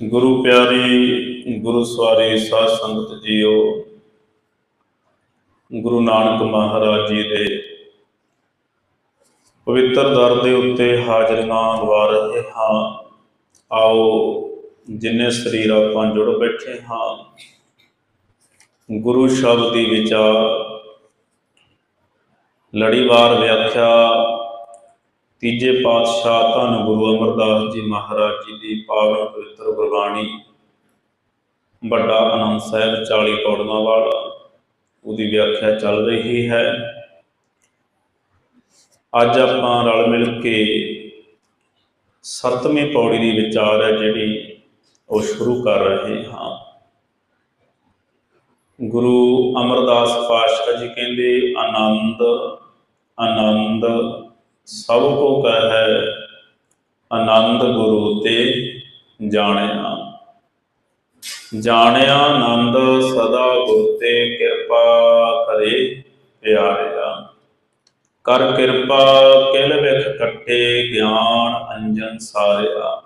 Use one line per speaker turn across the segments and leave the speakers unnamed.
ਗੁਰੂ ਪਿਆਰੀ, ਗੁਰੂ ਸਵਾਰੀ ਸਾਧ ਸੰਗਤ ਜੀਓ, ਗੁਰੂ ਨਾਨਕ ਮਹਾਰਾਜ ਜੀ ਦੇ ਪਵਿੱਤਰ ਦਰ ਦੇ ਉੱਤੇ ਹਾਜ਼ਰੀਆਂ ਲਵਾ ਰਹੇ ਹਾਂ। ਆਓ, ਜਿੰਨੇ ਸਰੀਰ ਆਪਾਂ ਜੁੜ ਬੈਠੇ ਹਾਂ, ਗੁਰੂ ਸ਼ਬਦ ਦੀ ਵਿਚਾਰ, ਲੜੀਵਾਰ ਵਿਆਖਿਆ ਤੀਜੇ ਪਾਤਸ਼ਾਹ ਧੰਨ ਗੁਰੂ ਅਮਰਦਾਸ ਜੀ ਮਹਾਰਾਜ ਜੀ ਦੀ ਪਾਵਨ ਪਵਿੱਤਰ ਗੁਰਬਾਣੀ, ਵੱਡਾ ਆਨੰਦ ਸਾਹਿਬ 40 ਪੌੜੀਆਂ ਵਾਲਾ, ਉਹਦੀ ਵਿਆਖਿਆ ਚੱਲ ਰਹੀ ਹੈ। ਅੱਜ ਆਪਾਂ ਰਲ ਮਿਲ ਕੇ ਸੱਤਵੀਂ ਪੌੜੀ ਦੀ ਵਿਚਾਰ ਹੈ ਜਿਹੜੀ ਉਹ ਸ਼ੁਰੂ ਕਰ ਰਹੇ ਹਾਂ। ਗੁਰੂ ਅਮਰਦਾਸ ਪਾਤਸ਼ਾਹ ਜੀ ਕਹਿੰਦੇ, ਆਨੰਦ ਆਨੰਦ ਸਭ ਕੋ ਕਹੈ ਆਨੰਦ ਗੁਰੂ ਤੇ ਜਾਣਿਆ। ਜਾਣਿਆ ਆਨੰਦ ਸਦਾ ਗੁਰ ਤੇ ਕਿਰਪਾ ਕਰੇ ਪਿਆਰਿਆ। ਕਰ ਕਿਰਪਾ ਕਿਲ ਵਿਖ ਕੱਟੇ ਗਿਆਨ ਅੰਜਨ ਸਾਰਿਆ।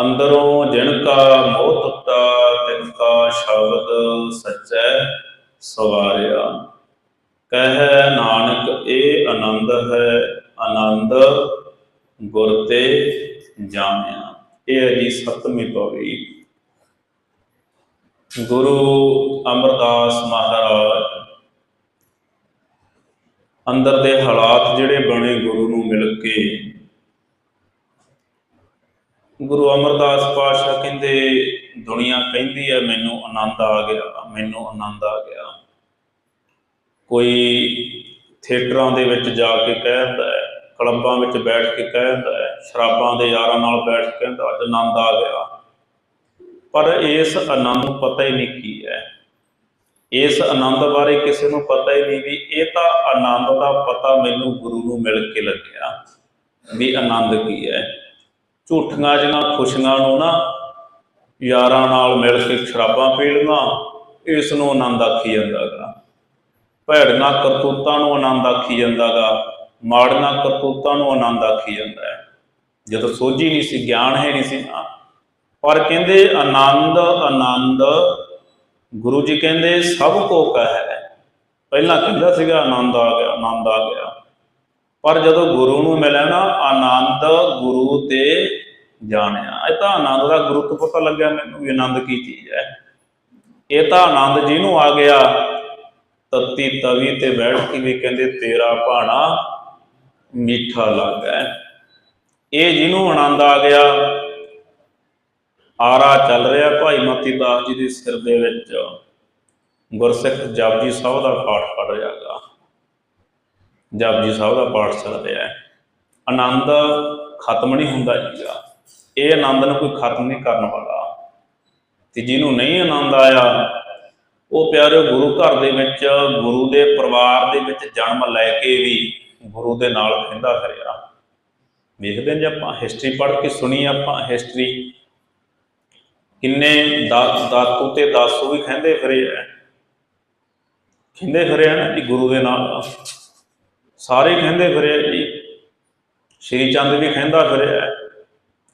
ਅੰਦਰੋਂ ਜਿਨ ਕਾ ਮੋਹ ਟੁੱਟਾ ਤਿਨ ਕਾ ਸ਼ਬਦ ਸਚੈ ਸਵਾਰਿਆ। ਕਹਿ ਨਾਨਕ, ਇਹ ਆਨੰਦ ਹੈ ਆਨੰਦ ਗੁਰ ਤੇ ਜਾਣਿਆ। ਇਹ ਹੈ ਜੀ ਸਤਵੀਂ ਪੌੜੀ। ਗੁਰੂ ਅਮਰਦਾਸ ਮਹਾਰਾਜ ਅੰਦਰ ਦੇ ਹਾਲਾਤ ਜਿਹੜੇ ਬਣੇ ਗੁਰੂ ਨੂੰ ਮਿਲ ਕੇ, ਗੁਰੂ ਅਮਰਦਾਸ ਪਾਤਸ਼ਾਹ ਕਹਿੰਦੇ, ਦੁਨੀਆ ਕਹਿੰਦੀ ਹੈ, ਮੈਨੂੰ ਆਨੰਦ ਆ ਗਿਆ, ਮੈਨੂੰ ਆਨੰਦ ਆ ਗਿਆ। ਕੋਈ ਥੀਏਟਰਾਂ ਦੇ ਵਿੱਚ ਜਾ ਕੇ ਕਹਿੰਦਾ ਹੈ ਕਲੱਬਾਂ ਵਿੱਚ ਬੈਠ ਕੇ ਕਹਿੰਦਾ ਹੈ, ਸ਼ਰਾਬਾਂ ਦੇ ਯਾਰਾਂ ਨਾਲ ਬੈਠ ਕੇ ਕਹਿੰਦਾ, ਅੱਜ ਆਨੰਦ ਆ ਗਿਆ। ਪਰ ਇਸ ਆਨੰਦ ਨੂੰ ਪਤਾ ਹੀ ਨਹੀਂ ਕੀ ਹੈ। ਇਸ ਆਨੰਦ ਬਾਰੇ ਕਿਸੇ ਨੂੰ ਪਤਾ ਹੀ ਨਹੀਂ ਵੀ ਇਹ ਤਾਂ ਆਨੰਦ ਦਾ ਪਤਾ ਮੈਨੂੰ ਗੁਰੂ ਨੂੰ ਮਿਲ ਕੇ ਲੱਗਿਆ ਵੀ ਆਨੰਦ ਕੀ ਹੈ। ਝੂਠੀਆਂ ਜਿਹੀਆਂ ਖੁਸ਼ੀਆਂ ਨੂੰ ਨਾ ਯਾਰਾਂ ਨਾਲ ਮਿਲ ਕੇ ਸ਼ਰਾਬਾਂ ਪੀ ਇਸ ਨੂੰ ਆਨੰਦ ਆਖੀ ਜਾਂਦਾਗਾ। ਭੈੜੀਆਂ ਕਰਤੂਤਾਂ ਨੂੰ ਆਨੰਦ ਆਖੀ ਜਾਂਦਾਗਾ। ਮਾੜੀਆਂ ਕਰਤੂਤਾਂ ਨੂੰ ਆਨੰਦ ਆਖੀ ਜਾਂਦਾ ਹੈ। ਜਦੋਂ ਸੋਝੀ ਨਹੀਂ ਸੀ, ਗਿਆਨ ਹੈ ਨਹੀਂ ਸੀ ਨਾ ਪਰ ਕਹਿੰਦੇ, ਆਨੰਦ ਆਨੰਦ। ਗੁਰੂ ਜੀ ਕਹਿੰਦੇ, ਸਭ ਕੋ ਕਹੈ ਪਹਿਲਾਂ ਕਹਿੰਦਾ ਸੀਗਾ, ਆਨੰਦ ਆ ਗਿਆ, ਆਨੰਦ ਆ ਗਿਆ। ਪਰ ਜਦੋਂ ਗੁਰੂ ਨੂੰ ਮਿਲਿਆ ਨਾ, ਆਨੰਦ ਗੁਰੂ ਤੇ ਜਾਣਿਆ। ਇਹ ਤਾਂ ਆਨੰਦ ਦਾ ਗੁਰੂ ਤੋਂ ਪਤਾ ਲੱਗਿਆ ਮੈਨੂੰ ਵੀ, ਆਨੰਦ ਕੀ ਚੀਜ਼ ਹੈ। ਇਹ ਤਾਂ ਆਨੰਦ ਜੀ ਨੂੰ ਆ ਗਿਆ, ਤਤੀ ਤਵੀ ਤੇ ਬੈਠ ਕੇ ਵੀ ਕਹਿੰਦੇ, ਤੇਰਾ ਭਾਣਾ ਮਿੱਠਾ ਲੱਗਾ। ਇਹ ਜਿਹਨੂੰ ਆਨੰਦ ਆ ਗਿਆ, ਆਰਾ ਚੱਲ ਰਿਹਾ ਭਾਈ ਮਤੀ ਦਾਸ ਜੀ ਦੇ ਸਿਰ ਦੇ ਵਿੱਚ। ਗੁਰਸਿੱਖ ਜਪਜੀ ਸਾਹਿਬ ਦਾ ਪਾਠ ਪੜ ਰਿਹਾਗਾ ਜਪਜੀ ਸਾਹਿਬ ਦਾ ਪਾਠ ਚੱਲ ਰਿਹਾ ਹੈ। ਆਨੰਦ ਖਤਮ ਨਹੀਂ ਹੁੰਦਾ ਜੀਗਾ ਇਹ ਆਨੰਦ ਨੂੰ ਕੋਈ ਖਤਮ ਨਹੀਂ ਕਰਨ ਵਾਲਾ। ਤੇ ਜਿਹਨੂੰ ਨਹੀਂ ਆਨੰਦ ਆਇਆ, ਉਹ ਪਿਆਰੇ ਗੁਰੂ ਘਰ ਦੇ ਵਿੱਚ, ਗੁਰੂ ਦੇ ਪਰਿਵਾਰ ਦੇ ਵਿੱਚ ਜਨਮ ਲੈ ਕੇ ਵੀ ਗੁਰੂ ਦੇ ਨਾਲ ਖਿੰਦਾ ਫਿਰਿਆ ਵੇਖਦੇ ਹਾਂ ਜੇ ਆਪਾਂ ਹਿਸਟਰੀ ਪੜ੍ਹ ਕੇ ਸੁਣੀ ਆਪਾਂ ਹਿਸਟਰੀ ਕਿੰਨੇ ਦਾਤੂ ਤੇ ਦਾਸੂ ਵੀ ਖੰਦੇ ਫਿਰੇ ਐ ਖਿੰਦੇ ਫਿਰੇ ਨਾ ਜੀ ਗੁਰੂ ਦੇ ਨਾਲ। ਸਾਰੇ ਖੰਦੇ ਫਿਰੇ ਜੀ। ਸ਼੍ਰੀ ਚੰਦ ਵੀ ਖੰਦਾ ਫਿਰਿਆ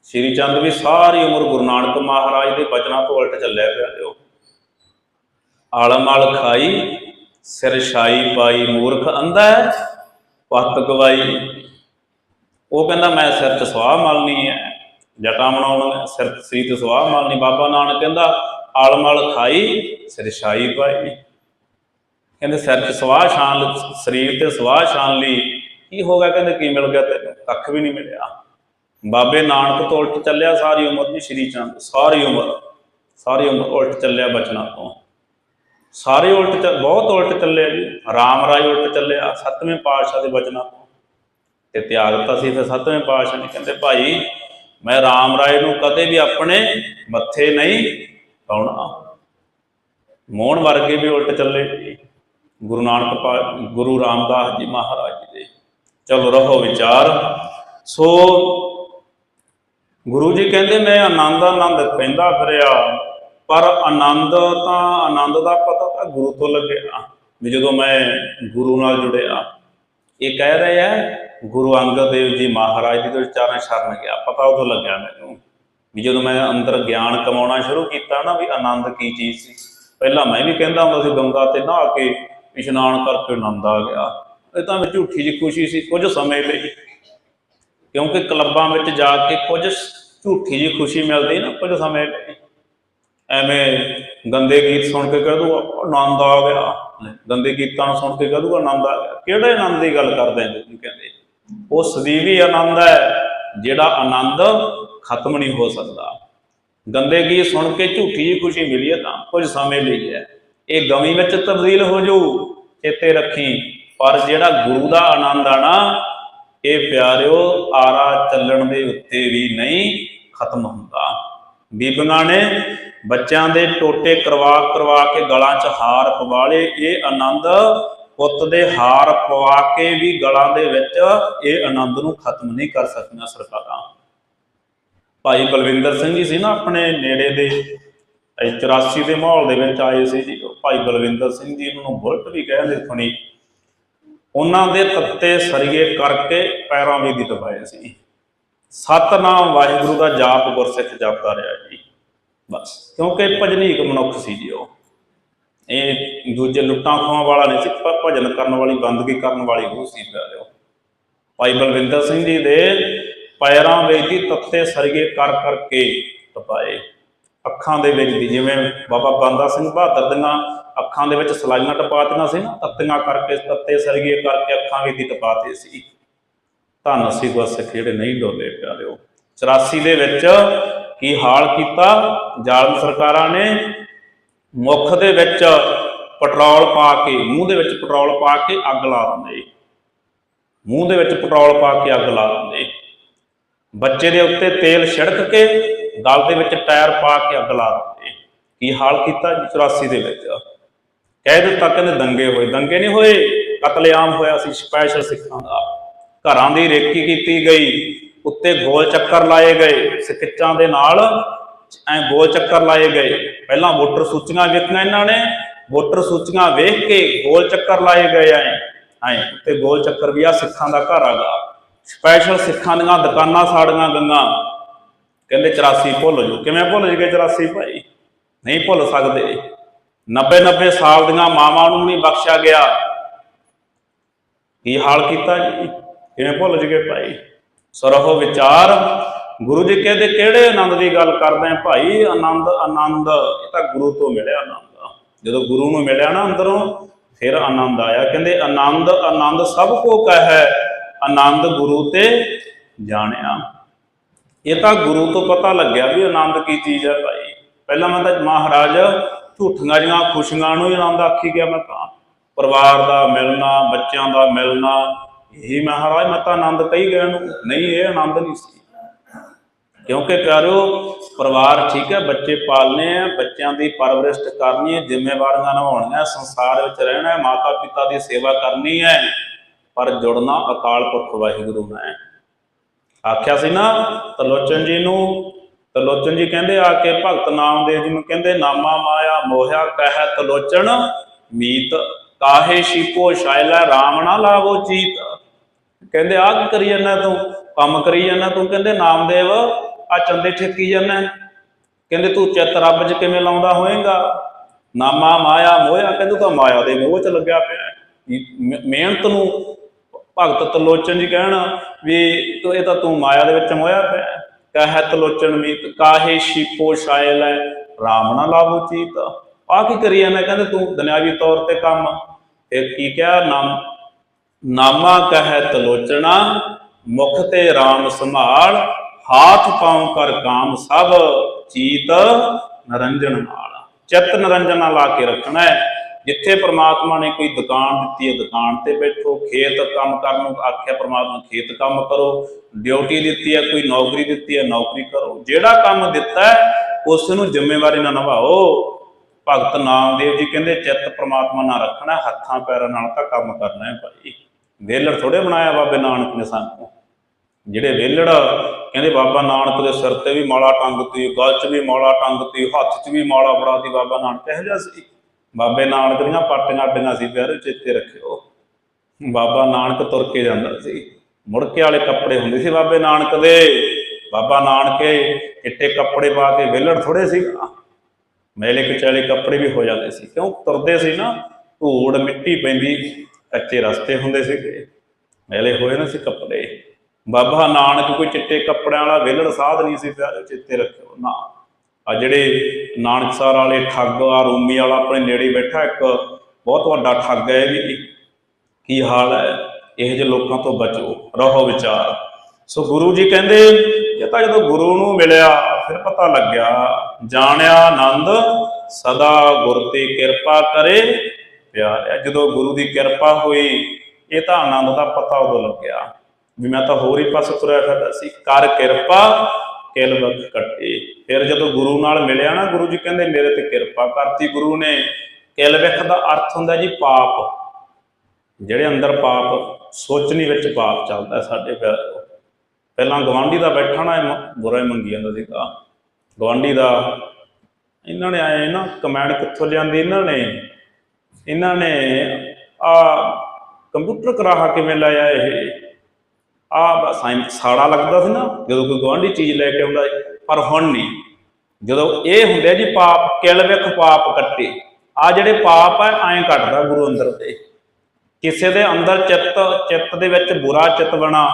ਸ਼੍ਰੀ ਚੰਦ ਵੀ ਸਾਰੀ ਉਮਰ ਗੁਰੂ ਨਾਨਕ ਮਹਾਰਾਜ ਦੇ ਬਚਨਾਂ ਤੋਂ ਉਲਟ ਚੱਲਿਆ ਪਿਆ ਦਿਓ ਆਲਮ ਆਲ ਖਾਈ ਸਿਰ ਛਾਈ ਪਾਈ ਮੂਰਖ ਅੰਧਾ ਹੈ, ਪੱਤ ਗਵਾਈ। ਉਹ ਕਹਿੰਦਾ, ਮੈਂ ਸਿਰ 'ਚ ਸਵਾਹ ਮਲਣੀ ਹੈ ਜਟਾਂ ਬਣਾਉਣ ਸਿਰ ਸ੍ਰੀ ਤੇ ਸਵਾਹ ਮਲਣੀ। ਬਾਬਾ ਨਾਨਕ ਕਹਿੰਦਾ ਆਲਮ ਆਲ ਖਾਈ, ਸਿਰ ਛਾਈ ਪਾਈ। ਕਹਿੰਦੇ, ਸਿਰ 'ਚ ਸਵਾਹ ਛਾਨ ਸਰੀਰ ਤੇ ਸਵਾਹ ਛਾਨ ਲਈ ਕੀ ਹੋ ਗਿਆ? ਕਹਿੰਦੇ, ਕੀ ਮਿਲ ਗਿਆ ਤੈਨੂੰ? ਕੱਖ ਵੀ ਨਹੀਂ ਮਿਲਿਆ। ਬਾਬੇ ਨਾਨਕ ਤੋਂ ਉਲਟ ਚੱਲਿਆ, ਸਾਰੀ ਉਮਰ ਦੀ ਸ਼੍ਰੀ ਚੰਦ, ਸਾਰੀ ਉਮਰ ਸਾਰੀ ਉਮਰ ਉਲਟ ਚੱਲਿਆ ਬਚਨਾਂ ਤੋਂ। ਸਾਰੇ ਉਲਟ ਚੱਲ, ਬਹੁਤ ਉਲਟ ਚੱਲੇ ਜੀ। ਰਾਮ ਰਾਜ ਉਲਟ ਚੱਲਿਆ ਸੱਤਵੇਂ ਪਾਤਸ਼ਾਹ ਦੇ ਬਚਨਾਂ ਤੋਂ। ਤੇ ਤਿਆਗ ਦਿੱਤਾ ਸੀ ਫਿਰ ਸੱਤਵੇਂ ਪਾਤਸ਼ਾਹ ਨੇ, ਕਹਿੰਦੇ ਭਾਈ ਮੈਂ ਰਾਮ ਰਾਏ ਨੂੰ ਕਦੇ ਵੀ ਆਪਣੇ ਮੱਥੇ ਨਹੀਂ ਪਾਉਣਾ। ਮੋਹਨ ਵਰਗੇ ਵੀ ਉਲਟ ਚੱਲੇ। ਗੁਰੂ ਨਾਨਕ ਗੁਰੂ ਰਾਮਦਾਸ ਜੀ ਮਹਾਰਾਜ ਜੀ ਦੇ। ਚਲੋ ਰਹੋ ਵਿਚਾਰ। ਸੋ ਗੁਰੂ ਜੀ ਕਹਿੰਦੇ, ਮੈਂ ਆਨੰਦ ਆਨੰਦ ਕਹਿੰਦਾ ਫਿਰਿਆ। ਪਰ ਆਨੰਦ ਤਾਂ, ਆਨੰਦ ਦਾ ਪਤਾ ਤਾਂ ਗੁਰੂ ਤੋਂ ਲੱਗਿਆ ਵੀ ਜਦੋਂ ਮੈਂ ਗੁਰੂ ਨਾਲ ਜੁੜਿਆ, ਇਹ ਕਹਿ ਰਹੇ ਆ, ਗੁਰੂ ਅੰਗਦ ਦੇਵ ਜੀ ਮਹਾਰਾਜ ਦੀ ਦੇ ਚਰਨ ਸ਼ਰਨ ਗਿਆ, ਪਤਾ ਉਦੋਂ ਲੱਗਿਆ ਮੈਨੂੰ, ਵੀ ਜਦੋਂ ਮੈਂ ਅੰਦਰ ਗਿਆਨ ਕਮਾਉਣਾ ਸ਼ੁਰੂ ਕੀਤਾ ਨਾ, ਵੀ ਆਨੰਦ ਕੀ ਚੀਜ਼ ਸੀ। ਪਹਿਲਾਂ ਮੈਂ ਵੀ ਕਹਿੰਦਾ ਹੁੰਦਾ ਸੀ, ਗੰਗਾ ਤੇ ਨਹਾ ਕੇ ਇਸ਼ਨਾਨ ਕਰਕੇ ਆਨੰਦ ਆ ਗਿਆ। ਇਹ ਤਾਂ ਵਿੱਚ ਝੂਠੀ ਜਿਹੀ ਖੁਸ਼ੀ ਸੀ, ਕੁਝ ਸਮੇਂ ਲਈ। ਕਿਉਂਕਿ ਕਲੱਬਾਂ ਵਿੱਚ ਜਾ ਕੇ ਕੁਝ ਝੂਠੀ ਜਿਹੀ ਖੁਸ਼ੀ ਮਿਲਦੀ ਨਾ, ਕੁਝ ਸਮੇਂ ਲਈ। ਐਵੇਂ ਗੰਦੇ ਗੀਤ ਸੁਣ ਕੇ ਕਹਿ ਦੂਗਾ ਆਨੰਦ ਆ ਗਿਆ। ਗੰਦੇ ਗੀਤਾਂ ਨੂੰ ਸੁਣ ਕੇ ਕਹਿ ਦੂਗਾ ਆਨੰਦ ਆ ਗਿਆ। ਕਿਹੜੇ ਆਨੰਦ ਦੀ ਗੱਲ ਕਰਦੇ ਨੇ ਤੁਸੀਂ ਕਹਿੰਦੇ? ਉਹ ਸਦੀਵੀ ਆਨੰਦ ਹੈ, ਜਿਹੜਾ ਆਨੰਦ ਖਤਮ ਨਹੀਂ ਹੋ ਸਕਦਾ। ਗੰਦੇ ਗੀਤ ਸੁਣ ਕੇ ਝੂਠੀ ਜਿਹੀ ਖੁਸ਼ੀ ਮਿਲੀ ਹੈ ਤਾਂ ਕੁਝ ਸਮੇਂ ਲਈ ਹੈ। ਇਹ ਗਮੀ ਵਿੱਚ ਤਬਦੀਲ ਹੋ ਜਾਊ ਚੇਤੇ ਰੱਖੀ। ਪਰ ਜਿਹੜਾ ਗੁਰੂ ਦਾ ਆਨੰਦ ਆ ਨਾ, ਇਹ ਪਿਆਰਿਓ, ਆਰਾ ਚੱਲਣ ਦੇ ਉੱਤੇ ਵੀ ਨਹੀਂ ਖਤਮ ਹੁੰਦਾ। ਬੀਬੀਆਂ ਨੇ ਬੱਚਿਆਂ ਦੇ ਟੋਟੇ ਕਰਵਾ ਕਰਵਾ ਕੇ ਗਲਾਂ 'ਚ ਹਾਰ ਪਵਾ ਇਹ ਆਨੰਦ ਪੁੱਤ ਦੇ ਹਾਰ ਪਵਾ ਕੇ ਵੀ ਗਲਾਂ ਦੇ ਵਿੱਚ ਇਹ ਆਨੰਦ ਨੂੰ ਖਤਮ ਨਹੀਂ ਕਰ ਸਕਦੀਆਂ ਸਰਕਾਰਾਂ। ਭਾਈ ਬਲਵਿੰਦਰ ਸਿੰਘ ਜੀ ਸੀ ਨਾ ਆਪਣੇ ਨੇੜੇ ਦੇ 84 ਦੇ ਮਾਹੌਲ ਦੇ ਵਿੱਚ ਆਏ ਸੀ ਜੀ। ਭਾਈ ਬਲਵਿੰਦਰ ਸਿੰਘ ਜੀ ਨੂੰ ਬੁਲਟ ਵੀ ਕਹਿੰਦੇ ਸੁਣੀ। ਉਹਨਾਂ ਦੇ ਤੱਤੇ ਸਰੀਏ ਕਰਕੇ ਪੈਰਾਂ ਵੀ ਦੀ ਦਬਾਏ ਸੀ। ਸਤਨਾਮ ਵਾਹਿਗੁਰੂ ਦਾ ਜਾਪ ਗੁਰਸਿੱਖ ਜਪਦਾ ਰਿਹਾ ਜੀ। ਬਸ। ਕਿਉਂਕਿ ਭਜਨੀਕ ਮਨੁੱਖ ਸੀ ਜੀ ਉਹ। ਇਹ ਦੂਜੇ ਲੁੱਟਾਂ ਖੋਹਾਂ ਵਾਲਾ ਨਹੀਂ ਸੀ, ਪਰ ਭਜਨ ਕਰਨ ਵਾਲੀ, ਬੰਦਗੀ ਕਰਨ ਵਾਲੀ ਉਹ ਸੀ ਪਿਆਰਿਓ ਭਾਈ ਬਲਵਿੰਦਰ ਸਿੰਘ ਜੀ ਦੇ ਪੈਰਾਂ ਵਿੱਚ ਦੀ ਤੱਤੇ ਸਰੀਏ ਕਰ ਕਰਕੇ ਟਪਾਏ। ਅੱਖਾਂ ਦੇ ਵਿੱਚ ਦੀ ਜਿਵੇਂ ਬਾਬਾ ਬੰਦਾ ਸਿੰਘ ਬਹਾਦਰ ਦੀਆਂ ਅੱਖਾਂ ਦੇ ਵਿੱਚ ਸਲਾਈਆਂ ਟਪਾਤੀਆਂ ਸੀ ਨਾ, ਤੱਤੀਆਂ ਕਰਕੇ, ਤੱਤੇ ਸਰੀਏ ਕਰਕੇ ਅੱਖਾਂ ਵਿੱਚ ਦੀ ਟਪਾਤੇ ਸੀ। ਧੰਨ ਸੀ ਗੁਰਸਿੱਖ ਜਿਹੜੇ ਨਹੀਂ ਡੋਲੇ ਪਿਆਰਿਓ। 84 ਦੇ ਵਿੱਚ ਕੀ ਹਾਲ ਕੀਤਾ। ਜ਼ਾਲਮ ਸਰਕਾਰਾਂ ਨੇ ਮੁੱਖ ਦੇ ਵਿੱਚ ਪੈਟਰੋਲ ਪਾ ਕੇ, ਮੂੰਹ ਦੇ ਵਿੱਚ ਪੈਟਰੋਲ ਪਾ ਕੇ ਅੱਗ ਲਾ ਦਿੰਦੇ ਮੂੰਹ ਦੇ ਵਿੱਚ ਪੈਟਰੋਲ ਪਾ ਕੇ ਅੱਗ ਲਾ ਦਿੰਦੇ ਬੱਚੇ ਦੇ ਉੱਤੇ ਤੇਲ ਛਿੜਕ ਕੇ ਗਲ ਦੇ ਵਿੱਚ ਟਾਇਰ ਪਾ ਕੇ ਅੱਗ ਲਾ ਦਿੰਦੇ ਕੀ ਹਾਲ ਕੀਤਾ ਜੀ 84 ਦੇ ਵਿੱਚ? ਕਹਿ ਦਿੱਤਾ ਕਹਿੰਦੇ ਦੰਗੇ ਹੋਏ। ਦੰਗੇ ਨਹੀਂ ਹੋਏ, ਕਤਲੇਆਮ ਹੋਇਆ ਸੀ ਸਪੈਸ਼ਲ ਸਿੱਖਾਂ ਦਾ। ਘਰਾਂ ਦੀ ਰੇਕੀ ਕੀਤੀ ਗਈ। ਉੱਤੇ ਗੋਲ ਚੱਕਰ ਲਾਏ ਗਏ। ਸਿੱਕਿਚਾਂ ਦੇ ਨਾਲ ਐ ਗੋਲ ਚੱਕਰ ਲਾਏ ਗਏ। ਪਹਿਲਾਂ ਵੋਟਰ ਸੂਚੀਆਂ ਵੇਖੀਆਂ ਇਹਨਾਂ ਨੇ। ਵੋਟਰ ਸੂਚੀਆਂ ਵੇਖ ਕੇ ਗੋਲ ਚੱਕਰ ਲਾਏ ਗਏ ਐ। ਐ, ਉੱਤੇ ਗੋਲ ਚੱਕਰ ਵੀ ਆ, ਸਿੱਖਾਂ ਦਾ ਘਰ ਆਗਾ ਸਪੈਸ਼ਲ ਸਿੱਖਾਂ ਦੀਆਂ ਦੁਕਾਨਾਂ, ਸਾੜੀਆਂ, ਗੰਗਾ। ਕਹਿੰਦੇ 84 ਭੁੱਲ ਜੋ ਕਿਵੇਂ ਭੁੱਲ ਜਗੇ 84 ਭਾਈ? ਨਹੀਂ ਭੁੱਲ ਸਕਦੇ। 90 90 ਸਾਲ ਦੀਆਂ ਮਾਵਾਂ ਨੂੰ ਨਹੀਂ ਬਖਸ਼ਿਆ ਗਿਆ। ਕੀ ਹਾਲ ਕੀਤਾ ਜੀ? ਕਿਵੇਂ ਭੁੱਲ ਜਗੇ ਭਾਈ? ਸਰਹੁ ਵਿਚਾਰ। ਗੁਰੂ ਜੀ ਕਹਿੰਦੇ, ਕਿਹੜੇ ਆਨੰਦ ਦੀ ਗੱਲ ਕਰਦੇ ਆ ਭਾਈ? ਆਨੰਦ ਆਨੰਦ। ਇਹ ਤਾਂ ਗੁਰੂ ਤੋਂ ਮਿਲਿਆ ਆਨੰਦ। ਜਦੋਂ ਗੁਰੂ ਨੂੰ ਮਿਲਿਆ ਨਾ ਅੰਦਰੋਂ, ਫਿਰ ਆਨੰਦ ਆਇਆ। ਕਹਿੰਦੇ, ਆਨੰਦ ਆਨੰਦ ਸਭ ਕੋ ਕਹੈ, ਆਨੰਦ ਗੁਰੂ ਤੇ ਜਾਣਿਆ। ਇਹ ਤਾਂ ਗੁਰੂ ਤੋਂ ਪਤਾ ਲੱਗਿਆ ਵੀ ਆਨੰਦ ਕੀ ਚੀਜ਼ ਹੈ ਭਾਈ। ਪਹਿਲਾਂ ਮੈਂ ਤਾਂ ਮਹਾਰਾਜ ਝੂਠੀਆਂ ਜੀਆਂ ਖੁਸ਼ੀਆਂ ਨੂੰ ਹੀ ਆਨੰਦ ਆਖੀ ਗਿਆ ਮੈਂ ਤਾਂ। ਪਰਿਵਾਰ ਦਾ ਮਿਲਣਾ, ਬੱਚਿਆਂ ਦਾ ਮਿਲਣਾ ਇਹ ਮਹਾਰਾਜ, ਮੈਂ ਤਾਂ ਆਨੰਦ ਕਹੀ ਗਿਆ ਨੂੰ, ਨਹੀਂ, ਇਹ ਆਨੰਦ ਨਹੀਂ ਸੀ। ਕਿਉਂਕਿ ਪਿਆਰਿਓ, ਪਰਿਵਾਰ ਠੀਕ ਹੈ, ਬੱਚੇ ਪਾਲਨੇ ਆ, ਬੱਚਿਆਂ ਦੀ ਪਰਵਰਿਸ਼ ਕਰਨੀ ਹੈ, ਜ਼ਿੰਮੇਵਾਰੀਆਂ ਨਿਭਾਉਣੀਆਂ, ਸੰਸਾਰ ਵਿੱਚ ਰਹਿਣਾ ਹੈ ਮਾਤਾ ਪਿਤਾ ਦੀ ਸੇਵਾ ਕਰਨੀ ਹੈ, ਪਰ ਜੁੜਨਾ ਅਕਾਲ ਪੁਰਖ ਵਾਹਿਗੁਰੂ ਨਾਲ ਹੈ ਆਖਿਆ ਸੀ ਨਾ, ਤਲੋਚਨ ਜੀ ਨੂੰ, ਤਲੋਚਨ ਜੀ ਕਹਿੰਦੇ ਆ ਕੇ ਭਗਤ ਨਾਮਦੇਵ ਜੀ ਨੂੰ ਕਹਿੰਦੇ, ਨਾਮਾ ਮਾਇਆ ਮੋਹਿਆ ਕਹਿ ਤਲੋਚਨ, ਮੀਤ ਕਾਹੇ ਸ਼ੀਪੋ ਸ਼ਾਇਲਾ ਰਾਮ ਨਾ ਲਾਵੋ ਚੀਤ। ਕਹਿੰਦੇ, ਆਹ ਕੀ ਕਰੀ ਜਾਂਦਾ ਤੂੰ? ਕੰਮ ਕਰੀ ਜਾਂਦਾ ਤੂੰ? ਕਹਿੰਦੇ, ਨਾਮਦੇਵ ਆ ਚੰਦੇ ਠੇਕੀ ਜਾਂਦਾ ਕਹਿੰਦੇ, ਤੂੰ ਚਿੱਤ ਰੱਬ 'ਚ ਕਿਵੇਂ ਲਾਉਂਦਾ ਹੋਏਗਾ? ਨਾਮਾ ਮਾਇਆ ਮੋਹਿਆ। ਕਹਿੰਦੇ, ਤੂੰ ਮਾਇਆ ਦੇ ਮੋਹ 'ਚ ਲੱਗਿਆ ਪਿਆ ਮਿਹਨਤ ਨੂੰ ਭਗਤ ਤਲੋਚਨ ਜੀ ਕਹਿਣ ਵੀ ਤੂੰ, ਇਹ ਤਾਂ ਤੂੰ ਮਾਇਆ ਦੇ ਵਿੱਚ ਮੋਹਿਆ ਪਿਆ ਹੈ। ਕਹਿ ਤਲੋਚਨ ਮੀਤ ਕਾਹੇ ਸ਼ੀਪੋ ਸ਼ਾਇਲ ਹੈ ਰਾਮ ਨਾ ਲਾਭੋ ਚੀਤ। ਆ ਕੀ ਕਰੀ ਜਾਂਦਾ? ਕਹਿੰਦੇ, ਤੂੰ ਦੁਨਿਆਵੀ ਤੌਰ ਤੇ ਕੰਮ। ਫਿਰ ਕੀ ਕਿਹਾ? ਨਾਮ ਨਾਮਾ ਕਹਿ ਤਲੋਚਣਾ, ਮੁਖ ਤੇ RAM ਸੰਭਾਲ, ਹਾਥ ਪਾਉ ਕਰ ਕਾਮ ਸਭ, ਚੀਤ ਨਰੰਜਨ ਨਾਲ ਚਿੱਤ ਨਰੰਜਨ ਨਾਲ ਲਾ ਕੇ ਰੱਖਣਾ ਹੈ। ਜਿੱਥੇ ਪ੍ਰਮਾਤਮਾ ਨੇ ਕੋਈ ਦੁਕਾਨ ਦਿੱਤੀ ਹੈ, ਦੁਕਾਨ ਤੇ ਬੈਠੋ, ਖੇਤ ਕੰਮ ਕਰਨ ਨੂੰ ਆਖਿਆ ਪ੍ਰਮਾਤਮਾ, ਖੇਤ ਕੰਮ ਕਰੋ। ਡਿਊਟੀ ਦਿੱਤੀ ਹੈ, ਕੋਈ ਨੌਕਰੀ ਦਿੱਤੀ ਹੈ, ਨੌਕਰੀ ਕਰੋ। ਜਿਹੜਾ ਕੰਮ ਦਿੱਤਾ ਹੈ, ਉਸ ਨੂੰ ਜ਼ਿੰਮੇਵਾਰੀ ਨਾਲ ਨਿਭਾਓ। ਭਗਤ ਨਾਮਦੇਵ ਜੀ ਕਹਿੰਦੇ, ਚਿੱਤ ਪ੍ਰਮਾਤਮਾ ਨਾਲ ਰੱਖਣਾ, ਹੱਥਾਂ ਪੈਰਾਂ ਨਾਲ ਤਾਂ ਕੰਮ ਕਰਨਾ ਹੈ ਭਾਈ। ਵੇਲੜ ਥੋੜੇ ਬਣਾਇਆ ਬਾਬੇ ਨਾਨਕ ਨੇ ਸਾਨੂੰ। ਜਿਹੜੇ ਵੇਲੜ ਕਹਿੰਦੇ ਬਾਬਾ ਨਾਨਕ ਦੇ ਸਿਰ ਤੇ ਵੀ ਮਾਲਾ ਟੰਗਤੀ, ਗਲ 'ਚ ਵੀ ਮਾਲਾ ਟੰਗਤੀ, ਹੱਥ 'ਚ ਵੀ ਮਾਲਾ ਫੜਾਤੀ ਬਾਬਾ ਨਾਨਕ, ਇਹੋ ਜਿਹਾ ਸੀ। ਬਾਬੇ ਨਾਨਕ ਦੀਆਂ ਪਾਟੀਆਂ ਅੱਡੀਆਂ ਸੀ ਪਿਆਰੇ ਚੇਤੇ ਰੱਖਿਓ। ਬਾਬਾ ਨਾਨਕ ਤੁਰ ਕੇ ਜਾਂਦਾ ਸੀ। ਮੁੜਕੇ ਵਾਲੇ ਕੱਪੜੇ ਹੁੰਦੇ ਸੀ ਬਾਬੇ ਨਾਨਕ ਦੇ। ਬਾਬਾ ਨਾਨਕੇ ਚਿੱਟੇ ਕੱਪੜੇ ਪਾ ਕੇ ਵਿਹਲੜ ਥੋੜੇ ਸੀ। ਮੇਲੇ ਕਚਾਲੇ ਕੱਪੜੇ ਵੀ ਹੋ ਜਾਂਦੇ ਸੀ। ਕਿਉਂ? ਤੁਰਦੇ ਸੀ ਨਾ, ਧੂੜ ਮਿੱਟੀ ਪੈਂਦੀ। ਕੱਚੇ ਰਸਤੇ ਹੁੰਦੇ ਸੀਗੇ ਮੈਲੇ ਹੋਏ ਨਾ ਸੀ ਕੱਪੜੇ। ਬਾਬਾ ਨਾਨਕ ਕੋਈ ਚਿੱਟੇ ਕੱਪੜਿਆਂ ਵਾਲਾ ਵਿਹਲੜ ਸਾਧ ਨਹੀਂ ਸੀ ਚਿੱਤੇ ਰੱਖਿਓ ਨਾ। ਆ ਜਿਹੜੇ ਨਾਨਕਸਰ ਵਾਲੇ ਠੱਗ ਆ, ਰੂਮੀ ਵਾਲਾ ਆਪਣੇ ਨੇੜੇ ਬੈਠਾ, ਇੱਕ ਬਹੁਤ ਵੱਡਾ ਠੱਗ ਹੈ ਵੀ। ਕੀ ਹਾਲ ਹੈ? ਇਹੋ ਜਿਹੇ ਲੋਕਾਂ ਤੋਂ ਬਚੋ, ਰਹੋ ਵਿਚਾਰ। ਸੋ ਗੁਰੂ ਜੀ ਕਹਿੰਦੇ, ਇਹ ਤਾਂ ਜਦੋਂ ਗੁਰੂ ਨੂੰ ਮਿਲਿਆ, ਫਿਰ ਪਤਾ ਲੱਗਿਆ, ਜਾਣਿਆ ਆਨੰਦ, ਸਦਾ ਗੁਰ ਤੇ ਕਿਰਪਾ ਕਰੇ। ਪਿਆਰ ਹੈ ਜਦੋਂ ਗੁਰੂ ਦੀ ਕਿਰਪਾ ਹੋਈ, ਇਹ ਤਾਂ ਆਨੰਦ ਦਾ ਪਤਾ ਉਦੋਂ ਲੱਗਿਆ। ਵੀ ਮੈਂ ਤਾਂ ਹੋਰ ਹੀ ਪਾਸੇ ਤੁਰਿਆ ਫਿਰਦਾ ਸੀ। ਕਰ ਕਿਰਪਾ, ਕਿਲ ਵਕ ਕੱਟੇ। ਫਿਰ ਜਦੋਂ ਗੁਰੂ ਨਾਲ ਮਿਲਿਆ ਨਾ, ਗੁਰੂ ਜੀ ਕਹਿੰਦੇ, ਮੇਰੇ ਤੇ ਕਿਰਪਾ ਕਰਤੀ ਗੁਰੂ ਨੇ। ਕਿਲ ਵਿਖ ਦਾ ਅਰਥ ਹੁੰਦਾ ਜੀ ਪਾਪ। ਜਿਹੜੇ ਅੰਦਰ ਪਾਪ, ਸੋਚਣੀ ਵਿੱਚ ਪਾਪ ਚੱਲਦਾ ਸਾਡੇ ਪਿਆਰਿਓ ਪਹਿਲਾਂ ਗਵਾਂਢੀ ਦਾ ਬੈਠਣਾ ਇਹ ਮ- ਬੁਰਾ ਹੀ ਮੰਗੀ ਜਾਂਦਾ ਸੀਗਾ। ਗਵਾਂਢੀ ਦਾ, ਇਹਨਾਂ ਨੇ ਆਏ ਨਾ, ਕਮੈਂਡ ਕਿੱਥੋਂ ਲਿਆਂਦੀ ਇਹਨਾਂ ਨੇ? ਇਹਨਾਂ ਨੇ ਆ ਕੰਪਿਊਟਰ ਕਰਾਹਾ ਕਿਵੇਂ ਲਾਇਆ ਇਹ? ਆ ਸਾੜਾ ਲੱਗਦਾ ਸੀ ਨਾ, ਜਦੋਂ ਕੋਈ ਗਵਾਂਢੀ ਚੀਜ਼ ਲੈ ਕੇ ਆਉਂਦਾ ਪਰ ਹੁਣ ਨਹੀਂ। ਜਦੋਂ ਇਹ ਹੁੰਦੇ ਜੀ ਪਾਪ, ਕਿਲ ਵਿਖ ਪਾਪ ਕੱਟੇ। ਆ ਜਿਹੜੇ ਪਾਪ ਆ, ਐਂ ਕੱਟਦਾ ਗੁਰੂ ਅੰਦਰ ਤੇ। ਕਿਸੇ ਦੇ ਅੰਦਰ ਚਿੱਤ ਚਿੱਤ ਦੇ ਵਿੱਚ ਬੁਰਾ ਚਿੱਤ ਬਣਾ।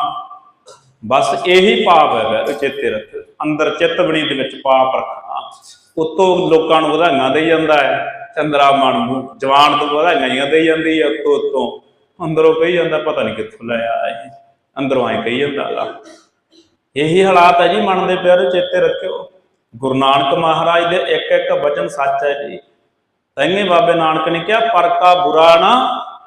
ਬਸ ਇਹੀ ਪਾਪ ਹੈ ਵੈ ਚੇਤੇ ਰੱਖ ਅੰਦਰ ਚਿੱਤ ਬਣੀ ਦੇ ਵਿੱਚ ਪਾਪ ਰੱਖਣਾ। ਉਤੋਂ ਲੋਕਾਂ ਨੂੰ ਵਧਾਈਆਂ ਦੇ ਜਾਂਦਾ ਹੈ। ਚੰਦਰਾ ਮਨ ਜਵਾਨ ਤੋਂ ਵਧਾਈਆਂ ਹੀ ਦੇਈ ਜਾਂਦੀ ਹੈ ਉਤੋਂ ਉਤੋਂ। ਅੰਦਰੋਂ ਕਹੀ ਜਾਂਦਾ, ਪਤਾ ਨਹੀਂ ਕਿੱਥੋਂ ਲੈ ਆਇਆ ਇਹ। ਅੰਦਰੋਂ ਐ ਕਹੀ ਜਾਂਦਾ ਹੈਗਾ ਇਹੀ ਹਾਲਾਤ ਹੈ ਜੀ ਮਨ ਦੇ ਪਿਆਰੇ, ਚੇਤੇ ਰੱਖਿਓ। ਗੁਰੂ ਨਾਨਕ ਮਹਾਰਾਜ ਦੇ ਇੱਕ ਇੱਕ ਵਚਨ ਸੱਚ ਹੈ ਜੀ। ਤੈਨੇ ਬਾਬੇ ਨਾਨਕ ਨੇ ਕਿਹਾ, ਪਰਕਾ ਬੁਰਾ ਨਾ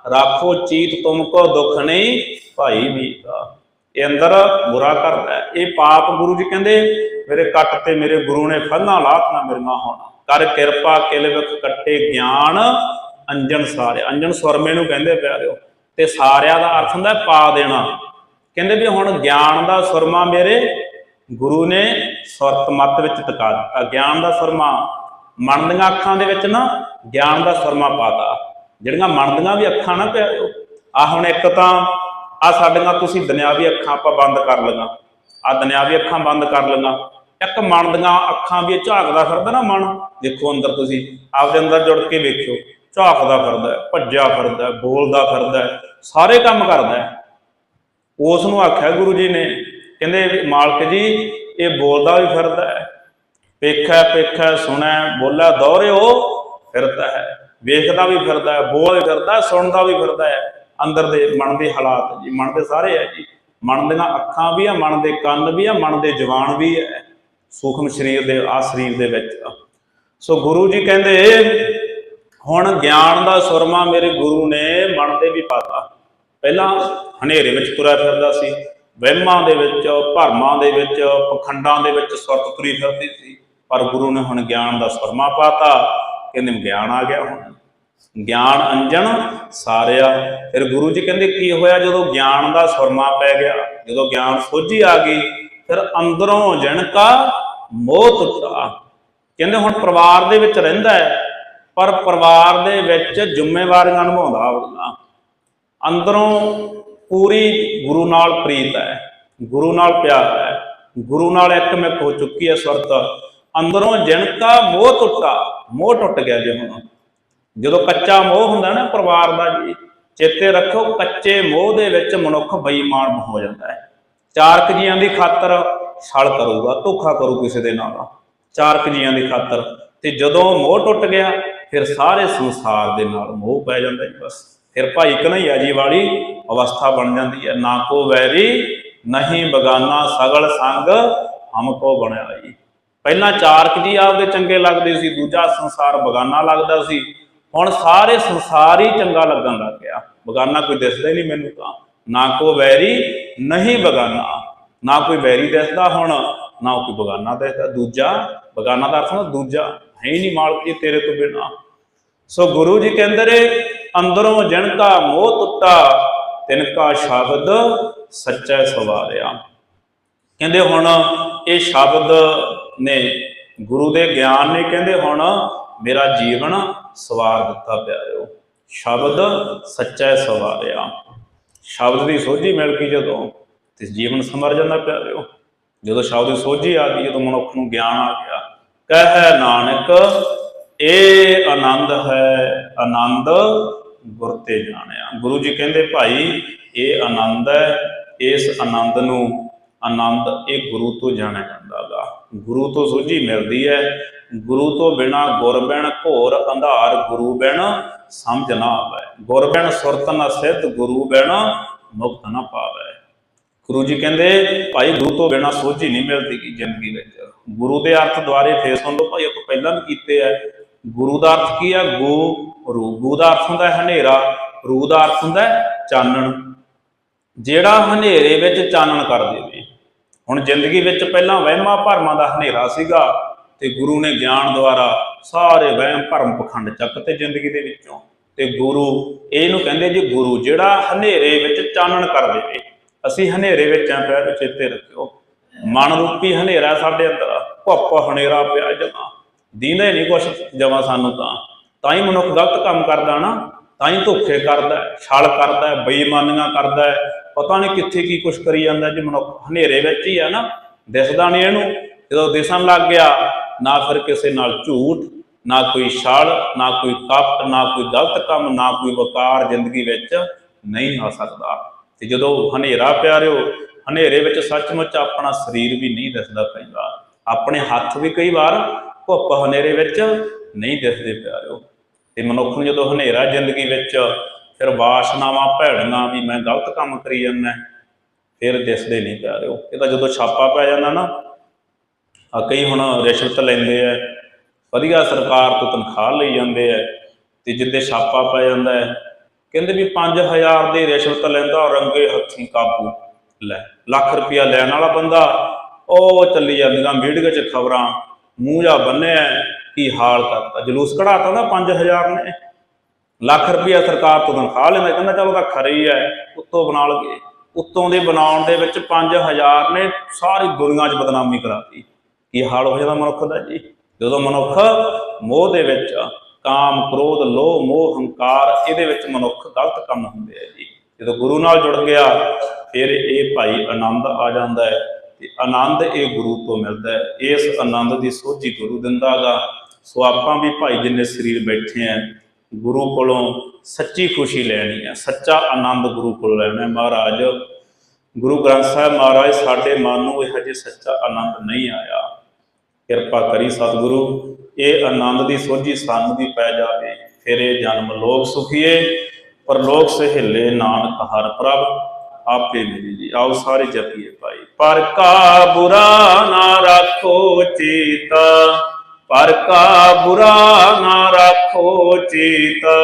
ਰਾਖੋ, ਚੀਤ ਤੁਮ ਕੋ ਦੁੱਖ ਨਹੀਂ, ਭਾਈ ਮੀਤਾ ਇਹ ਅੰਦਰ ਬੁਰਾ ਕਰਦਾ ਇਹ ਪਾਪ ਗੁਰੂ ਜੀ ਕਹਿੰਦੇ, ਮੇਰੇ ਕੱਟ ਤੇ ਮੇਰੇ ਗੁਰੂ ਨੇ ਫੰਨਾ, ਲਾਤ ਨਾ ਮਿਰਨਾ ਹੋਣਾ। ਕਰ ਕਿਰਪਾ ਕਿਲ ਵਿਖ ਕੱਟੇ ਗਿਆਨ ਅੰਜਨ ਸਾਰੇ। ਅੰਜਨ ਸੁਰਮੇ ਨੂੰ ਕਹਿੰਦੇ ਪਿਆਰਿਓ, ਤੇ ਸਾਰਿਆਂ ਦਾ ਅਰਥ ਹੁੰਦਾ ਪਾ ਦੇਣਾ। ਕਹਿੰਦੇ ਵੀ ਹੁਣ ਗਿਆਨ ਦਾ ਸੁਰਮਾ ਮੇਰੇ ਗੁਰੂ ਨੇ ਸੁਰਤ ਮਤ ਵਿੱਚ ਟਿਕਾ ਦਿੱਤਾ। ਗਿਆਨ ਦਾ ਸੁਰਮਾ ਮਨ ਦੀਆਂ ਅੱਖਾਂ ਦੇ ਵਿੱਚ ਨਾ, ਗਿਆਨ ਦਾ ਸੁਰਮਾ ਪਾਤਾ। ਜਿਹੜੀਆਂ ਮਨ ਦੀਆਂ ਵੀ ਅੱਖਾਂ ਨਾ ਪਿਆਰਿਓ ਆ ਹੁਣ ਇੱਕ ਤਾਂ ਆ ਸਾਡੀਆਂ ਤੁਸੀਂ ਦੁਨਿਆਵੀ ਅੱਖਾਂ ਆਪਾਂ ਬੰਦ ਕਰ ਲਈਆਂ। ਆ ਦੁਨਿਆਵੀ ਅੱਖਾਂ ਬੰਦ ਕਰ ਲਈਆਂ। ਇੱਕ ਮਨ ਦੀਆਂ ਅੱਖਾਂ ਵੀ ਇਹ ਝਾਕਦਾ ਫਿਰਦਾ ਨਾ ਮਨ। ਦੇਖੋ ਅੰਦਰ ਤੁਸੀਂ, ਆਪਦੇ ਅੰਦਰ ਜੁੜ ਕੇ ਵੇਖਿਓ, ਝਾਕਦਾ ਫਿਰਦਾ ਭੱਜਿਆ ਫਿਰਦਾ ਬੋਲਦਾ ਫਿਰਦਾ ਸਾਰੇ ਕੰਮ ਕਰਦਾ ਹੈ। ਉਸ ਨੂੰ ਆਖਿਆ ਗੁਰੂ ਜੀ ਨੇ, ਕਹਿੰਦੇ ਮਾਲਕ ਜੀ, ਇਹ ਬੋਲਦਾ ਵੀ ਫਿਰਦਾ ਹੈ, ਪੇਖਾ ਪੇਖਾ ਸੁਣੈ, ਬੋਲਾ ਦੋਹਰਿਓ ਫਿਰਦਾ ਹੈ, ਵੇਖਦਾ ਵੀ ਫਿਰਦਾ ਹੈ, ਬੋਲ ਫਿਰਦਾ ਸੁਣਦਾ ਵੀ ਫਿਰਦਾ ਹੈ। ਅੰਦਰ ਦੇ ਮਨ ਦੇ ਹਾਲਾਤ ਜੀ, ਮਨ ਦੇ ਸਾਰੇ ਹੈ ਜੀ, ਮਨ ਦੀਆਂ ਅੱਖਾਂ ਵੀ ਆ, ਮਨ ਦੇ ਕੰਨ ਵੀ ਆ, ਮਨ ਦੇ ਜਵਾਨ ਵੀ ਹੈ। ਸੂਖਮ ਸਰੀਰ ਦੇ, ਆ ਸਰੀਰ ਦੇ ਵਿੱਚ। ਸੋ ਗੁਰੂ ਜੀ ਕਹਿੰਦੇ, ਹੁਣ ਗਿਆਨ ਦਾ ਸੁਰਮਾ ਮੇਰੇ ਗੁਰੂ ਨੇ ਮਨ ਦੇ ਵੀ ਪਾਤਾ। ਪਹਿਲਾਂ ਹਨੇਰੇ ਵਿੱਚ ਤੁਰਿਆ ਫਿਰਦਾ ਸੀ, ਵਹਿਮਾਂ ਦੇ ਵਿੱਚ, ਭਰਮਾਂ ਦੇ ਵਿੱਚ, ਪਖੰਡਾਂ ਦੇ ਵਿੱਚ ਸੁਰਤ ਤੁਰੀ ਫਿਰਦੀ ਸੀ। ਪਰ ਗੁਰੂ ਨੇ ਹੁਣ ਗਿਆਨ ਦਾ ਸੁਰਮਾ ਪਾਤਾ, ਕਹਿੰਦੇ ਗਿਆਨ ਆ ਗਿਆ ਹੁਣ। ਗਿਆਨ ਅੰਜਨ ਸਾਰਿਆ। ਫਿਰ ਗੁਰੂ ਜੀ ਕਹਿੰਦੇ, ਕੀ ਹੋਇਆ ਜਦੋਂ ਗਿਆਨ ਦਾ ਸੁਰਮਾ ਪੈ ਗਿਆ? ਜਦੋਂ ਗਿਆਨ ਸੋਝੀ ਆ ਗਈ ਫਿਰ ਅੰਦਰੋਂ ਜਣਕਾ ਮੋਹ ਟੁੱਟਾ ਕਹਿੰਦੇ ਹੁਣ ਪਰਿਵਾਰ ਦੇ ਵਿੱਚ ਰਹਿੰਦਾ ਹੈ, ਪਰ ਪਰਿਵਾਰ ਦੇ ਵਿੱਚ ਜ਼ਿੰਮੇਵਾਰੀਆਂ ਨਿਭਾਉਂਦਾ ਉਹਦਾ ਅੰਦਰੋਂ ਪੂਰੀ ਗੁਰੂ ਨਾਲ ਪ੍ਰੀਤ ਹੈ, ਗੁਰੂ ਨਾਲ ਪਿਆਰ ਹੈ, ਗੁਰੂ ਨਾਲ ਇੱਕਮਿਕ ਹੋ ਚੁੱਕੀ ਹੈ ਸੁਰਤ। ਅੰਦਰੋਂ ਜਨਕਾ ਮੋਹ ਟੁੱਟਾ, ਮੋਹ ਟੁੱਟ ਗਿਆ ਜੇ ਹੁਣ। ਜਦੋਂ ਕੱਚਾ ਮੋਹ ਹੁੰਦਾ ਨਾ ਪਰਿਵਾਰ ਦਾ ਜੀ, ਚੇਤੇ ਰੱਖੋ ਕੱਚੇ ਮੋਹ ਦੇ ਵਿੱਚ ਮਨੁੱਖ ਬੇਈਮਾਨ ਹੋ ਜਾਂਦਾ ਹੈ। ਚਾਰਕ ਜੀਆਂ ਦੀ ਖਾਤਰ ਛਲ ਕਰੂਗਾ, ਧੋਖਾ ਕਰੂ ਕਿਸੇ ਦੇ ਨਾਲ। ਚਾਰਕ ਜੀਆਂ ਦੀ ਖਾਤਰ। ਤੇ ਜਦੋਂ ਮੋਹ ਟੁੱਟ ਗਿਆ, ਫਿਰ ਸਾਰੇ ਸੰਸਾਰ ਦੇ ਨਾਲ ਮੋਹ ਪੈ ਜਾਂਦਾ ਜੀ ਬਸ। ਫਿਰ ਭਾਈ ਕਨਈਆ ਜੀ ਵਾਲੀ ਅਵਸਥਾ ਬਣ ਜਾਂਦੀ ਹੈ। ਨਾ ਕੋ ਵੈਰੀ ਨਹੀਂ ਬਗਾਨਾ, ਸਗਲ ਸੰਗ ਹਮਕੋ ਬਣਿਆ ਜੀ। ਪਹਿਲਾਂ ਚਾਰਕ ਜੀ ਆਪਦੇ ਚੰਗੇ ਲੱਗਦੇ ਸੀ, ਦੂਜਾ ਸੰਸਾਰ ਬਗਾਨਾ ਲੱਗਦਾ ਸੀ। ਹੁਣ ਸਾਰੇ ਸੰਸਾਰ ਹੀ ਚੰਗਾ ਲੱਗਣ ਲੱਗ ਗਿਆ। ਬਗਾਨਾ ਕੋਈ ਦਿਸਦਾ ਹੀ ਨਹੀਂ ਮੈਨੂੰ ਤਾਂ। ਨਾ ਕੋ ਵੈਰੀ, ਨਹੀਂ ਬਗਾਨਾ। ਨਾ ਕੋਈ ਵੈਰੀ ਦੱਸਦਾ ਹੁਣ, ਨਾ ਕੋਈ ਬਗਾਨਾ ਦੱਸਦਾ। ਦੂਜਾ, ਬਗਾਨਾ ਦਾ ਅਰਥ ਹੁੰਦਾ ਦੂਜਾ। ਹੈ ਨਹੀਂ ਮਾਲਕ ਜੀ ਤੇਰੇ ਤੋਂ ਬਿਨਾ। ਸੋ ਗੁਰੂ ਜੀ ਕਹਿੰਦੇ ਨੇ, ਅੰਦਰੋਂ ਜਣਕਾ ਮੋਹ ਟੁੱਟਾ ਤਿਨਕਾ ਸ਼ਬਦ ਸੱਚਾ ਸਵਾਰਿਆ। ਕਹਿੰਦੇ ਹੁਣ, ਇਹ ਸ਼ਬਦ ਨੇ ਗੁਰੂ ਦੇ ਗਿਆਨ ਨੇ ਕਹਿੰਦੇ ਹੁਣ, ਮੇਰਾ ਜੀਵਨ ਸਵਾਰ ਦਿੱਤਾ ਪਿਆਰਿਓ ਸ਼ਬਦ ਸੱਚਾ ਸਵਾਰਿਆ। ਸ਼ਬਦ ਦੀ ਸੋਝੀ ਮਿਲ ਗਈ ਜਦੋਂ ਤੇ ਜੀਵਨ ਸਮਰ ਜਾਂਦਾ ਪਿਆਰਿਓ। ਜਦੋਂ ਸ਼ਬਦ ਦੀ ਸੋਝੀ ਆ ਗਈ, ਜਦੋਂ ਮਨੁੱਖ ਨੂੰ ਗਿਆਨ ਆ ਗਿਆ, ਕਹਿ ਨਾਨਕ ਇਹ ਆਨੰਦ ਹੈ, ਆਨੰਦ ਗੁਰ ਤੇ ਜਾਣਿਆ। ਗੁਰੂ ਜੀ ਕਹਿੰਦੇ, ਭਾਈ ਇਹ ਆਨੰਦ ਹੈ, ਇਸ ਆਨੰਦ ਨੂੰ, ਆਨੰਦ ਇਹ ਗੁਰੂ ਤੋਂ ਜਾਣਿਆ ਜਾਂਦਾਗਾ। ਗੁਰੂ ਤੋਂ ਸੋਝੀ ਮਿਲਦੀ ਹੈ ਗੁਰੂ ਤੋਂ ਬਿਨਾ ਗੁਰ ਘੋਰ ਅੰਧਾਰ ਗੁਰੂ ਬਿਨ ਸਮਝ ਨਾ ਆਵੇ। ਗੁਰ ਸੁਰਤ ਨ ਸਿੱਧ ਗੁਰੂ ਬਿਨ ਮੁਕਤ ਨਾ ਪਾਵੇ। ਗੁਰੂ ਜੀ ਕਹਿੰਦੇ, ਭਾਈ ਗੁਰੂ ਤੋਂ ਬਿਨਾ ਸੋਝੀ ਨਹੀਂ ਮਿਲਦੀ ਗੀ ਜ਼ਿੰਦਗੀ ਵਿੱਚ। ਗੁਰੂ ਦੇ ਅਰਥ ਦੁਆਰੇ ਫੇਰ ਸੁਣ ਲਓ ਭਾਈ ਆਪਾਂ ਪਹਿਲਾਂ ਵੀ ਕੀਤੇ ਆ। ਗੁਰੂ ਦਾ ਅਰਥ ਕੀ ਆ? ਗੋ ਰੂ ਗੂ ਦਾ ਅਰਥ ਹੁੰਦਾ ਹੈ ਹਨੇਰਾ। ਰੂ ਦਾ ਅਰਥ ਹੁੰਦਾ ਹੈ ਚਾਨਣ। ਜਿਹੜਾ ਹਨੇਰੇ ਵਿੱਚ ਚਾਨਣ ਕਰ ਦੇਵੇ। ਹੁਣ ਜ਼ਿੰਦਗੀ ਵਿੱਚ ਪਹਿਲਾਂ ਵਹਿਮਾਂ ਭਰਮਾਂ ਦਾ ਹਨੇਰਾ ਸੀਗਾ। ਤੇ ਗੁਰੂ ਨੇ ਗਿਆਨ ਦੁਆਰਾ ਸਾਰੇ ਵਹਿਮ ਭਰਮ ਪਖੰਡ ਚੱਕ ਤੇ ਜ਼ਿੰਦਗੀ ਦੇ ਵਿੱਚੋਂ। ਤੇ ਗੁਰੂ ਇਹਨੂੰ ਕਹਿੰਦੇ ਜੀ, ਗੁਰੂ ਜਿਹੜਾ ਹਨੇਰੇ ਵਿੱਚ ਚਾਨਣ ਕਰ ਦੇਵੇ, ਅਸੀਂ ਹਨੇਰੇ ਵਿੱਚ ਆਂ ਪਿਆ ਚੇਤੇ ਰੱਖਿਓ। ਮਨ ਰੂਪੀ ਹਨੇਰਾ ਸਾਡੇ ਅੰਦਰ ਭੁੱਪ ਹਨੇਰਾ ਪਿਆ ਜਮਾ ਦੀਂਦਾ ਹੀ ਨਹੀਂ ਕੁਛ ਜਮਾ ਸਾਨੂੰ ਤਾਂ। ਤਾਂ ਹੀ ਮਨੁੱਖ ਗਲਤ ਕੰਮ ਕਰਦਾ ਨਾ ਤਾਂ ਹੀ ਧੋਖੇ ਕਰਦਾ, ਛਲ ਕਰਦਾ, ਬੇਈਮਾਨੀਆਂ ਕਰਦਾ। ਪਤਾ ਨਹੀਂ ਕਿੱਥੇ ਕੀ ਕੁਛ ਕਰੀ ਜਾਂਦਾ ਜੇ ਮਨੁੱਖ। ਹਨੇਰੇ ਵਿੱਚ ਹੀ ਆ ਨਾ, ਦਿਸਦਾ ਨਹੀਂ ਇਹਨੂੰ। ਜਦੋਂ ਦਿਸਣ ਲੱਗ ਗਿਆ ਨਾ ਫਿਰ ਕਿਸੇ ਨਾਲ ਝੂਠ, ਨਾ ਕੋਈ ਛਲ, ਨਾ ਕੋਈ ਕਪਟ, ਨਾ ਕੋਈ ਗਲਤ ਕੰਮ, ਨਾ ਕੋਈ ਵਕਾਰ ਜ਼ਿੰਦਗੀ ਵਿੱਚ ਨਹੀਂ ਆ ਸਕਦਾ। ਤੇ ਜਦੋਂ ਹਨੇਰਾ ਪਿਆਰਿਓ ਹਨੇਰੇ ਵਿੱਚ ਸੱਚਮੁੱਚ ਆਪਣਾ ਸਰੀਰ ਵੀ ਨਹੀਂ ਦਿਸਦਾ ਪੈਂਦਾ। ਆਪਣੇ ਹੱਥ ਵੀ ਕਈ ਵਾਰ ਧੁੱਪ ਹਨੇਰੇ ਵਿੱਚ ਨਹੀਂ ਦਿਸਦੇ ਪਿਆਰਿਓ ਤੇ ਮਨੁੱਖ ਨੂੰ ਜਦੋਂ ਹਨੇਰਾ ਜ਼ਿੰਦਗੀ ਵਿੱਚ, ਫਿਰ ਵਾਸ਼ਨਾਵਾਂ, ਭੈੜੀਆਂ ਵੀ ਮੈਂ ਗਲਤ ਕੰਮ ਕਰੀ ਜਾਂਦਾ, ਫਿਰ ਦਿਸਦੇ ਨਹੀਂ ਪਿਆਰਿਓ ਇਹ ਤਾਂ ਜਦੋਂ ਛਾਪਾ ਪੈ ਜਾਂਦਾ ਨਾ ਆ ਕਈ ਹੁਣ ਰਿਸ਼ਵਤ ਲੈਂਦੇ ਆ। ਵਧੀਆ ਸਰਕਾਰ ਤੋਂ ਤਨਖਾਹ ਲਈ ਜਾਂਦੇ ਆ ਤੇ ਜਿੱਦੇ ਛਾਪਾ ਪੈ ਜਾਂਦਾ ਹੈ, ਕਹਿੰਦੇ ਵੀ 5000 ਦੀ ਰਿਸ਼ਵਤ ਲੈਂਦਾ ਰੰਗੇ ਹੱਥੀਂ ਕਾਬੂ ਲੈ। ਲੱਖ ਰੁਪਇਆ ਲੈਣ ਵਾਲਾ ਬੰਦਾ, ਉਹ ਚੱਲੀ ਜਾਂਦੀਆਂ ਮੀਡੀਆ 'ਚ ਖਬਰਾਂ, ਮੂੰਹ ਜਾ ਬੰਨਿਆ ਕੀ ਹਾਲ ਕਰਤਾ। ਜਲੂਸ ਕਢਾਤਾ ਨਾ 5000 ਨੇ। ਲੱਖ ਰੁਪਇਆ ਸਰਕਾਰ ਤੋਂ ਤਨਖਾਹ ਲੈਂਦਾ, ਕਹਿੰਦਾ ਚਲੋ ਤਾਂ ਖਰੇ ਹੀ ਹੈ, ਉੱਤੋਂ ਬਣਾ ਲਗੇ ਉੱਤੋਂ ਦੇ ਬਣਾਉਣ ਦੇ ਵਿੱਚ 5000 ਨੇ ਸਾਰੀ ਦੁਨੀਆ 'ਚ ਬਦਨਾਮੀ ਕਰਾਤੀ। ਕੀ ਹਾਲ ਹੋ ਜਾਂਦਾ ਮਨੁੱਖ ਦਾ ਜੀ? ਜਦੋਂ ਮਨੁੱਖ ਮੋਹ ਦੇ ਵਿੱਚ ਕਾਮ, ਕ੍ਰੋਧ, ਲੋਭ, ਮੋਹ, ਹੰਕਾਰ, ਇਹਦੇ ਵਿੱਚ ਮਨੁੱਖ ਗਲਤ ਕੰਮ ਹੁੰਦੇ ਆ ਜੀ। ਜਦੋਂ ਗੁਰੂ ਨਾਲ ਜੁੜ ਗਿਆ, ਫਿਰ ਇਹ ਭਾਈ ਆਨੰਦ ਆ ਜਾਂਦਾ ਹੈ ਤੇ ਆਨੰਦ ਇਹ ਗੁਰੂ ਤੋਂ ਮਿਲਦਾ ਹੈ। ਇਸ ਆਨੰਦ ਦੀ ਸੋਝੀ ਗੁਰੂ ਦਿੰਦਾਗਾ ਸੋ ਆਪਾਂ ਵੀ ਭਾਈ ਜਿੰਨੇ ਸਰੀਰ ਬੈਠੇ ਆ, ਗੁਰੂ ਕੋਲੋਂ ਸੱਚੀ ਖੁਸ਼ੀ ਲੈਣੀ ਹੈ ਸੱਚਾ ਆਨੰਦ ਗੁਰੂ ਕੋਲ ਲੈਣਾ ਮਹਾਰਾਜ। ਗੁਰੂ ਗ੍ਰੰਥ ਸਾਹਿਬ ਮਹਾਰਾਜ, ਸਾਡੇ ਮਨ ਨੂੰ ਇਹ ਹਜੇ ਸੱਚਾ ਆਨੰਦ ਨਹੀਂ ਆਇਆ। ਕਿਰਪਾ ਕਰੀ ਸਤਿਗੁਰੂ, ਇਹ ਆਨੰਦ ਦੀ ਸੋਝੀ ਸਾਨੂੰ ਵੀ ਪੈ ਜਾਵੇ। ਫਿਰ ਇਹ ਜਨਮ ਲੋਕ ਸੁਖੀਏ ਪਰ ਲੋਕ ਸਹਿਲੇ ਨਾਨਕ ਹਰ ਪ੍ਰਭ। ਆਪੇ ਮਿਲੀ ਜੀ, ਆਓ ਸਾਰੇ ਜਪੀਏ ਭਾਈ। ਪਰ ਕਾ ਬੁਰਾ ਨਾ ਰੱਖੋ ਚੀਤਾ, ਪਰ ਕਾ ਬੁਰਾ ਨਾ ਰੱਖੋ ਚੀਤਾ।